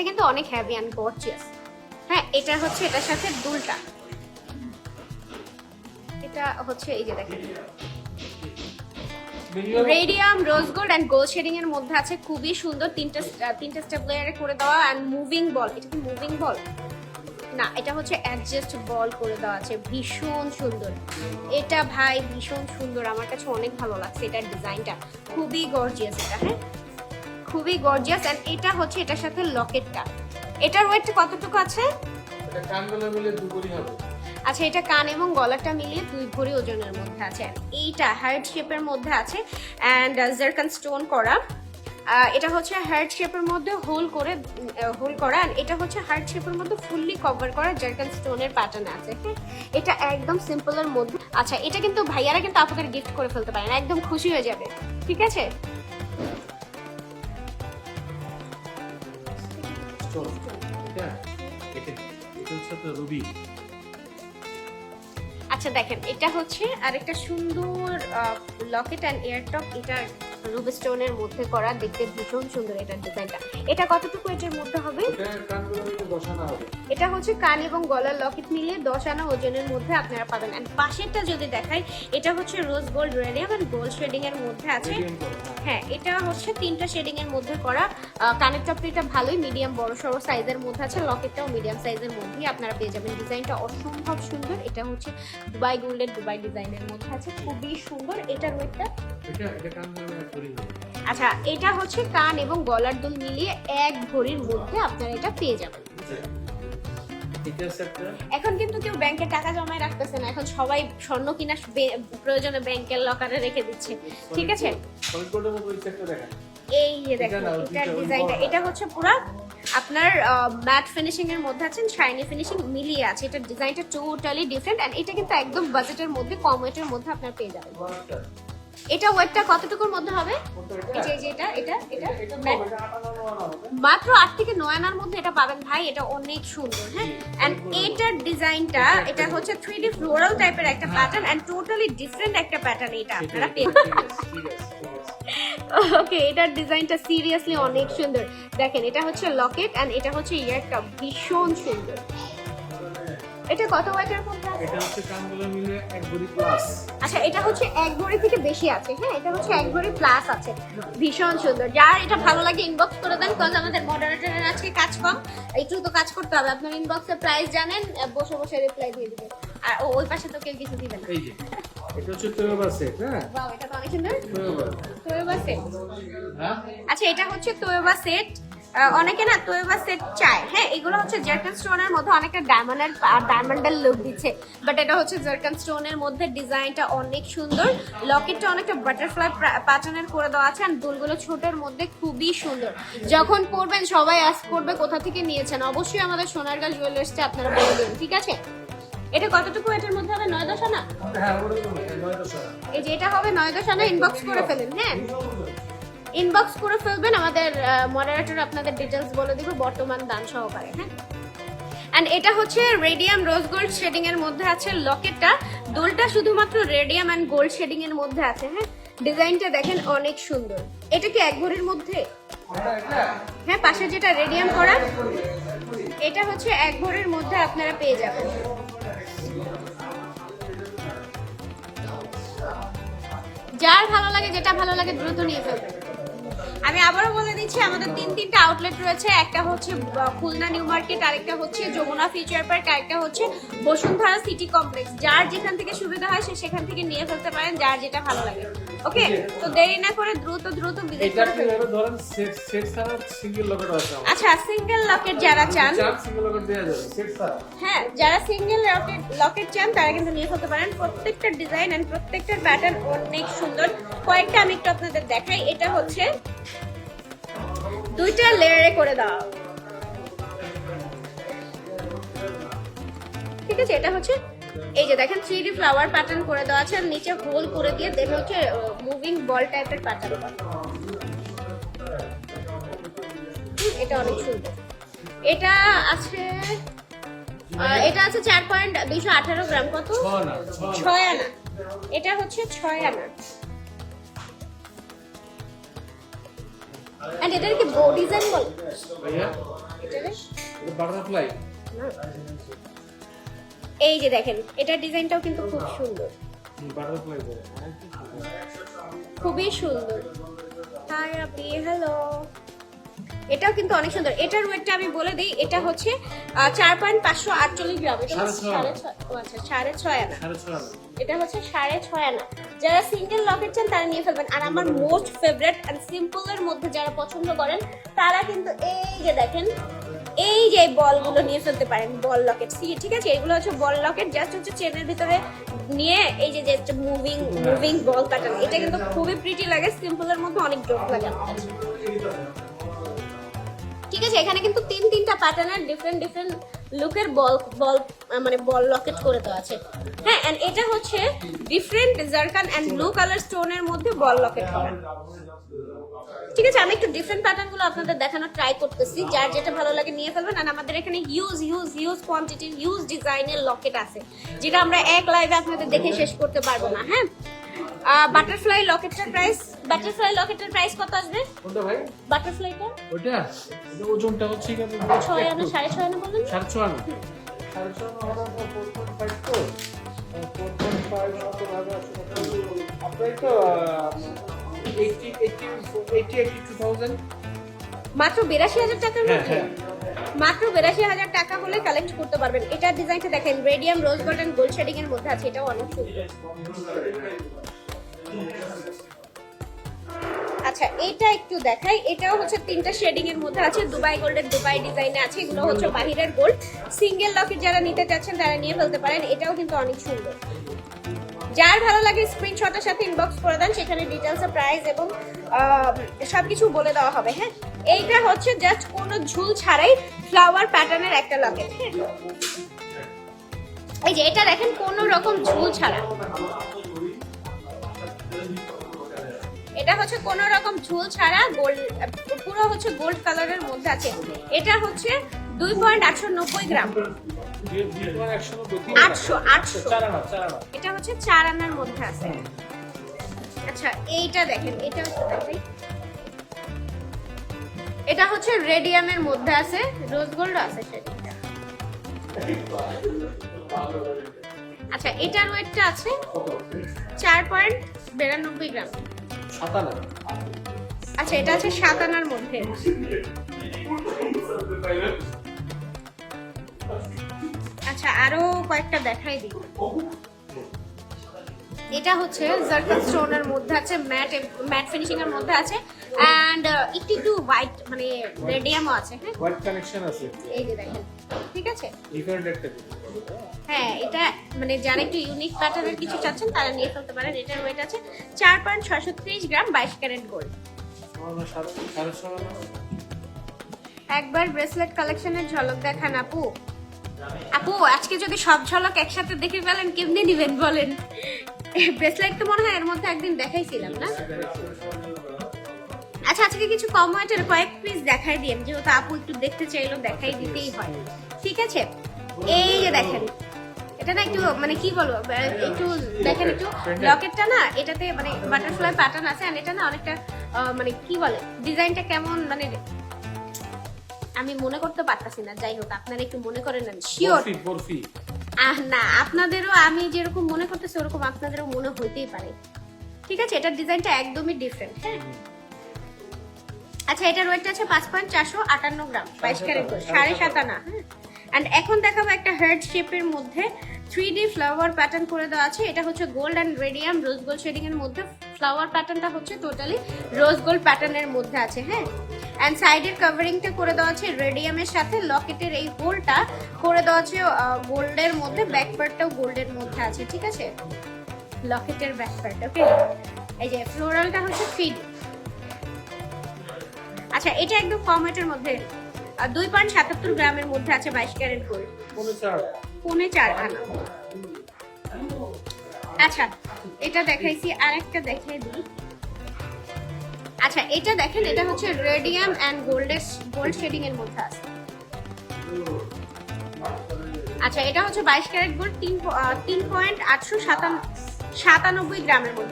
এটা কিন্তু অনেক হ্যাভি অ্যান্ড গর্জিয়াস হ্যাঁ এটা হচ্ছে এটার সাথে দুলটা। এটা হচ্ছে এই যে দেখেন। Radium rose gold and gold shading এর মধ্যে আছে। খুবই সুন্দর তিনটা তিনটা স্টেপ লেয়ারে করে দেওয়া অ্যান্ড মুভিং বল এটা কি মুভিং বল না এটা হচ্ছে অ্যাডজাস্ট বল করে দেওয়া আছে। ভীষণ সুন্দর। এটা ভাই ভীষণ সুন্দর। আমার কাছে অনেক ভালো লাগছে এটার ডিজাইনটা খুবই গর্জিয়াস এটা হ্যাঁ? খুবই গর্জিয়াস অ্যান্ড এটা হচ্ছে এটার সাথে লকেটটা। এটার ওয়েট কতটুকু আছে? এটা কানগুলো মিলে দুপুরি হবে। আচ্ছা এটা কান এবং গলাটা মিলিয়ে দুই ভরি ওজনের মধ্যে আছে। এইটা হার্ট শেপের মধ্যে আছে অ্যান্ড জারকান স্টোন করা। এটা হচ্ছে হার্ট শেপের মধ্যে হোল করে হোল করা আর এটা হচ্ছে হার্ট শেপের মধ্যে ফুললি কভার করা জারকান স্টোনের প্যাটার্ন আছে হ্যাঁ? এটা একদম সিম্পলের মধ্যে। আচ্ছা এটা কিন্তু ভাইয়ারা কিন্তু আপনাদের গিফট করে ফেলতে পারেন একদম খুশি হয়ে যাবে ঠিক আছে? চল এটা এটা এটা হচ্ছে তো রুবি। আচ্ছা দেখেন এটা হচ্ছে আরেকটা সুন্দর লকেট অ্যান্ড এয়ারটপ এটা রুবি স্টোনের মধ্যে করা দেখতে ভীষণ সুন্দর এটার ডিজাইনটা। এটা কতটুকু এটার মধ্যে হবে? এটা হচ্ছে কান এবং গলার লকেট মিলিয়ে দশ আনা ওজনের মধ্যে আপনারা পাবেন। অ্যান্ড পাশেরটা যদি দেখাই এটা হচ্ছে rose gold radium and gold shading এর মধ্যে আছে। হ্যাঁ। এটা হচ্ছে তিনটা শেডিং এর মধ্যে করা। কানের টপটিটা ভালোই মিডিয়াম বড় সড়ো সাইজের মধ্যে আছে। লকেটটাও মিডিয়াম সাইজের মধ্যেই আপনারা পেয়ে যাবেন। ডিজাইনটা অসম্ভব সুন্দর। এটা হচ্ছে দুবাই গোল্ডের দুবাই ডিজাইনের মধ্যে আছে। খুবই সুন্দর। এটার ওয়েটটা আচ্ছা এটা হচ্ছে কান এবং গলার দুল মিলিয়ে এক ভরির মধ্যে আপনারা এটা পেয়ে যাবেন। একটা এখন কিন্তু কেউ ব্যাংকে টাকা জমায় রাখতেছে না। এখন সবাই স্বর্ণ কিনা প্রয়োজনে ব্যাংকের লকারে রেখে দিচ্ছে। ঠিক আছে? এই যে দেখো এটা এটার ডিজাইনটা এটা হচ্ছে পুরো আপনার ম্যাট ফিনিশিং এর মধ্যে আছেন শাইনি ফিনিশিং মিলিয়ে আছে। এটার ডিজাইনটা টোটালি ডিফারেন্ট এন্ড এটা কিন্তু একদম বাজেটের মধ্যে কম ওয়েটের মধ্যে আপনার পেয়ে যাবেন। এটা ওয়েটটা কতটুকুর মধ্যে হবে? এই যে এটা এটা এটা মাত্র আট থেকে নয় আনার মধ্যে এটা পাবেন ভাই এটা অনেক সুন্দর হ্যাঁ? এন্ড এটার ডিজাইনটা এটা হচ্ছে থ্রি ডি ফ্লোরাল টাইপের একটা প্যাটার্ন এন্ড টোটালি ডিফারেন্ট একটা প্যাটার্ন এটা আপনারা। ওকে এটার ডিজাইনটা সিরিয়াসলি অনেক সুন্দর। দেখেন এটা হচ্ছে লকেট এন্ড এটা হচ্ছে ইয়ারটা ভীষণ সুন্দর। এটা কত ওয়েটের মধ্যে এটা হচ্ছে কানগুলো মিলে এক ভরি প্লাস আচ্ছা এটা হচ্ছে এক ভরি থেকে বেশি আছে হ্যাঁ? এটা হচ্ছে এক ভরি প্লাস আছে। ভীষণ সুন্দর। যার এটা ভালো লাগে ইনবক্স করে দেন কারণ আমাদের মডারেটরের আজকে কাজ কম একটু তো কাজ করতে হবে। আপনার ইনবক্সের প্রাইস জানেন বসে বসে রিপ্লাই দিয়ে দিবেন। আর ওই পাশে তো কেউ কিছু দিবে না। এই যে এটা হচ্ছে তোয়বা সেট হ্যাঁ? বাহ এটা তো অনেক সুন্দর। তোয়বা তোয়েবা সেট হ্যাঁ? আচ্ছা এটা হচ্ছে তোয়েবা সেট অনেকে না তোয়েবা সেট চায়। হ্যাঁ এগুলো হচ্ছে জার্কান স্টোনের মধ্যে অনেকটা ডায়মন্ডের ডায়মন্ডের লুক দিচ্ছে। বাট এটা হচ্ছে জার্কান স্টোনের মধ্যে ডিজাইনটা অনেক সুন্দর। লকেটটা অনেকটা বাটারফ্লাই প্যাটার্নের করে দেওয়া আছে আর দুলগুলো ছোটের মধ্যে খুবই সুন্দর। যখন পরবেন সবাই আস করবে কোথা থেকে নিয়েছেন। অবশ্যই আমাদের সোনারগাঁ জুয়েলার্সটা আপনারা বলে দিন ঠিক আছে? এটা কতটুকু? এটার মধ্যে হবে নয় দশ আনা হ্যাঁ নয় দশ। আনা। এই যে এটা হবে নয় দশ আনা ইনবক্স করে ফেলেন হ্যাঁ? ইনবক্স করে ফেলবেন, আমাদের মডারেটর আপনাদের ডিটেলস বলে দিব, বর্তমান দাম সহকারে হ্যাঁ? অ্যান্ড এটা হচ্ছে রেডিয়াম রোজ গোল্ড শেডিং এর মধ্যে আছে লকেটটা দোলটা শুধুমাত্র রেডিয়াম অ্যান্ড গোল্ড শেডিং এর মধ্যে আছে হ্যাঁ? ডিজাইনটা দেখেন অনেক সুন্দর। এটা কি এক ভরির মধ্যে? হ্যাঁ পাশে যেটা রেডিয়াম করা, এটা হচ্ছে এক ভরির মধ্যে আপনারা পেয়ে যাবেন। যার ভালো লাগে, যেটা ভালো লাগে দ্রুত নিয়ে ফেলবেন। আমি আবারও বলে দিচ্ছি, আমাদের তিন তিনটা আউটলেট রয়েছে। একটা হচ্ছে খুলনা নিউ মার্কেট, আরেকটা হচ্ছে যমুনা ফিউচার পার্ক, আরেকটা হচ্ছে বসুন্ধরা সিটি কমপ্লেক্স। যার যেখান থেকে সুবিধা হয় সে সেখান থেকে নিয়ে ফেলতে পারেন, যার যেটা ভালো লাগে। ওকে তো দেরি না করে দ্রুত দ্রুত ভিজিট এটা করে ফেলুন। ধরেন সেট সেট ছাড়া সিঙ্গেল লকেট আছে আচ্ছা সিঙ্গেল লকেট যারা চান সিঙ্গেল লকেট দেওয়া যাবে সেট ছাড়া হ্যাঁ যারা সিঙ্গেল লকেট লকেট চান তারা কিন্তু নিয়ে ফেলতে পারেন। প্রত্যেকটা ডিজাইন এন্ড প্রত্যেকটার প্যাটার্ন অনেক সুন্দর। কয়েকটা আমি একটু আপনাদের দেখাই। এটা হচ্ছে দুইটা লেয়ারে করে দাও ঠিক আছে এটা হচ্ছে এই যে দেখেন থ্রি ডি ফ্লাওয়ার প্যাটার্ন করে দেওয়া আছে আর নিচে হোল করে দিয়ে দেন হচ্ছে মুভিং বল টাইপের প্যাটার্ন এটা অনেক সুন্দর। এটা আছে এটা আছে চার পয়েন্ট দুইশো আঠারো গ্রাম। কত? না ছয় আনা। এটা হচ্ছে ছয় আনা। এন্ড এটার কি বো ডিজাইন বল? এটা বাটারফ্লাই এই যে দেখেন এটার ডিজাইনটাও কিন্তু খুব সুন্দর। খুবই সুন্দর। হাই আপি হ্যালো এটাও কিন্তু অনেক সুন্দর। এটার ওয়েটটা আমি বলে দিই এটা হচ্ছে চার পয়েন্ট পাঁচশো আটচল্লিশ গ্রাম। এটা সাড়ে ছয়। আচ্ছা সাড়ে ছয় আনা। এটা হচ্ছে সাড়ে ছয় আনা। যারা সিঙ্গেল লকেট চান তারা নিয়ে ফেলবেন। আর আমার মোস্ট ফেভারিট অ্যান্ড সিম্পলের মধ্যে যারা পছন্দ করেন তারা কিন্তু এই যে দেখেন এই যে বলগুলো নিয়ে ফেলতে পারেন, বল লকেট। সি, ঠিক আছে? এগুলো হচ্ছে বল লকেট জাস্ট হচ্ছে চেনের ভিতরে নিয়ে এই যে যে মুভিং মুভিং বল প্যাটার্ন এটা কিন্তু খুবই প্রিটি লাগে সিম্পলের মধ্যে অনেক জোক লাগে। আছে এখানে কিন্তু তিন তিনটা প্যাটার্নের ডিফারেন্ট ডিফারেন্ট লুকের বল বল মানে বল লকেট করে দেওয়া আছে। হ্যাঁ এন্ড এটা হচ্ছে different zircon and blue colour স্টোনের মধ্যে বল লকেট করা। ঠিক আছে, আমি একটু ডিফারেন্ট প্যাটার্নগুলো আপনাদের দেখানোর ট্রাই করতেছি। যার যেটা ভালো লাগে নিয়ে ফেলবেন। আর আমাদের এখানে হিউজ হিউজ হিউজ কোয়ান্টিটির হিউজ ডিজাইনের লকেট আছে, যেটা আমরা এক লাইভে আপনাদের দেখে শেষ করতে পারব না হ্যাঁ? বাটারফ্লাই লকেটের প্রাইস বাটারফ্লাই লকেটের প্রাইস কত আসবে? কোনটা ভাই? বাটারফ্লাইটা ওটা এটা ওজনটা হচ্ছে কি ছয় আনা সাড়ে ছয় আনা বললেন? সাড়ে ছয় আনা। সাড়ে ছয় আনা হলো ফোর পয়েন্ট ফাইভ তো ফোর পয়েন্ট ফাইভ সত্তর হাজার আপনার তো এইটি এইটি এইটি এইটি টু থাউজেন্ড মাত্র বিরাশি হাজার টাকার হ্যাঁ, মধ্যে? হ্যাঁ। মাত্র বিরাশি হাজার টাকা হলে কালেক্ট করতে পারবেন। এটার ডিজাইনটা দেখেন radium rose gold and gold shading এর মধ্যে আছে এটাও অনেক সুন্দর। আচ্ছা এটা একটু দেখাই। এটাও হচ্ছে তিনটা শেডিং এর মধ্যে আছে। দুবাই গোল্ডের দুবাই ডিজাইনে আছে। এগুলো হচ্ছে বাহিরের গোল্ড। সিঙ্গেল লকেট যারা নিতে চাচ্ছেন, তারা নিয়ে ফেলতে পারেন। এটাও কিন্তু অনেক সুন্দর। যার ভালো লাগে স্ক্রিনশটের সাথে ইনবক্স করে দেন। সেখানে ডিটেলস প্রাইস এবং সবকিছু বলে দেওয়া হবে হ্যাঁ? এইটা হচ্ছে জাস্ট কোনো ঝুল ছাড়াই ফ্লাওয়ার প্যাটার্নের একটা লকেট হ্যাঁ? এই যে, এটা দেখেন কোনো রকম ঝুল ছাড়া। এটা হচ্ছে কোনো রকম ঝুল ছাড়া গোল্ড পুরো হচ্ছে গোল্ড কালারের মধ্যে আছে। এটা হচ্ছে দুই পয়েন্ট আটশো নব্বই গ্রাম। আটশো আটশো। এটা হচ্ছে চার আনার মধ্যে আছে। আচ্ছা এইটা দেখেন, এটা হচ্ছে এটা হচ্ছে রেডিয়ামের মধ্যে আছে, রোজ গোল্ড আছে সেটা। আচ্ছা এটার ওয়েটটা আছে, চার পয়েন্ট বিরানব্বই গ্রাম। সাত আনা আচ্ছা এটা আছে সাত আনার মধ্যে। আচ্ছা আরও কয়েকটা দেখাই দিই। এটা হচ্ছে জার্কান স্টোনের মধ্যে আছে ম্যাট ম্যাট ফিনিশিং এর মধ্যে আছে এন্ড একটু একটু হোয়াইট মানে রেডিয়ামও আছে হ্যাঁ? হোয়াইট কানেকশন আছে। এই যে দেখেন। ঠিক আছে? ডিফারেন্ট একটা হ্যাঁ এটা মানে যারা একটু ইউনিক প্যাটার্নের কিছু চাচ্ছেন তারা নিয়ে ফেলতে পারেন। এটার ওয়েট আছে চার পয়েন্ট ত্রিশ গ্রাম বাইশ ক্যারেট গোল্ড একবার ব্রেসলেট কালেকশনের ঝলক দেখান আপু। আপু আজকে যদি সব ঝলক একসাথে দেখে ফেলেন কেমনি নিবেন বলেন? ব্রেসলেট তো মনে হয় এর মধ্যে একদিন দেখাইছিলাম না? আচ্ছা আজকে কিছু কম ওয়েটের কয়েক পিস দেখাই দিন যেহেতু আপু একটু দেখতে চাইলো দেখাই দিতেই হয়। ঠিক আছে? এই যে দেখেন এটা না একটু মানে কি বলব একটু দেখেন একটু লকেটটা না এটাতে মানে বাটারফ্লাই প্যাটার্ন আছে আর এটা না অনেকটা মানে কি বলে ডিজাইনটা কেমন মানে আমি মনে করতে পারতাছি না। যাই হোক আপনারা একটু মনে করেন না শিওর আহ না আপনাদেরও আমি যেরকম মনে করতেছি ওরকম আপনাদেরও মনে হইতেই পারে। ঠিক আছে? এটার ডিজাইনটা একদমই ডিফারেন্ট হ্যাঁ? আচ্ছা এটার ওয়েটটা আছে পাঁচ পয়েন্ট চারশো আটান্ন গ্রাম বাইশ ক্যারেট সাড়ে সাত আনা। হ্যাঁ অ্যান্ড এখন দেখাবো একটা হার্ট শেপের মধ্যে থ্রি ডি ফ্লাওয়ার প্যাটার্ন করে দেওয়া আছে। এটা হচ্ছে gold and radium rose gold shading এর মধ্যে। ফ্লাওয়ার প্যাটার্নটা হচ্ছে টোটালি রোজ গোল্ড প্যাটার্নের মধ্যে আছে হ্যাঁ? অ্যান্ড সাইডের কাভারিংটা করে দেওয়া আছে রেডিয়ামের সাথে। লকেটের এই হোলটা করে দেওয়া আছে গোল্ডের মধ্যে। ব্যাক পার্টটাও গোল্ডের মধ্যে আছে ঠিক আছে? লকেটের ব্যাক পার্ট ওকে এই যে ফ্লোরালটা হচ্ছে থ্রি আচ্ছা এটা একদম কম ওয়েটের মধ্যে। আর দুই পয়েন্ট সাতাত্তর গ্রামের মধ্যে আছে বাইশ ক্যারেট গোল্ড পৌনে চার। আনা। আচ্ছা এটা দেখাইছি আর একটা দেখাই দিই। আচ্ছা এটা দেখেন এটা হচ্ছে রেডিয়াম অ্যান্ড গোল্ডের গোল্ড শেডিং এর মধ্যে আছে। আচ্ছা এটা হচ্ছে বাইশ ক্যারেট গোল্ড তিন তিন পয়েন্ট আটশো সাতান সাতানব্বই গ্রামের মধ্যে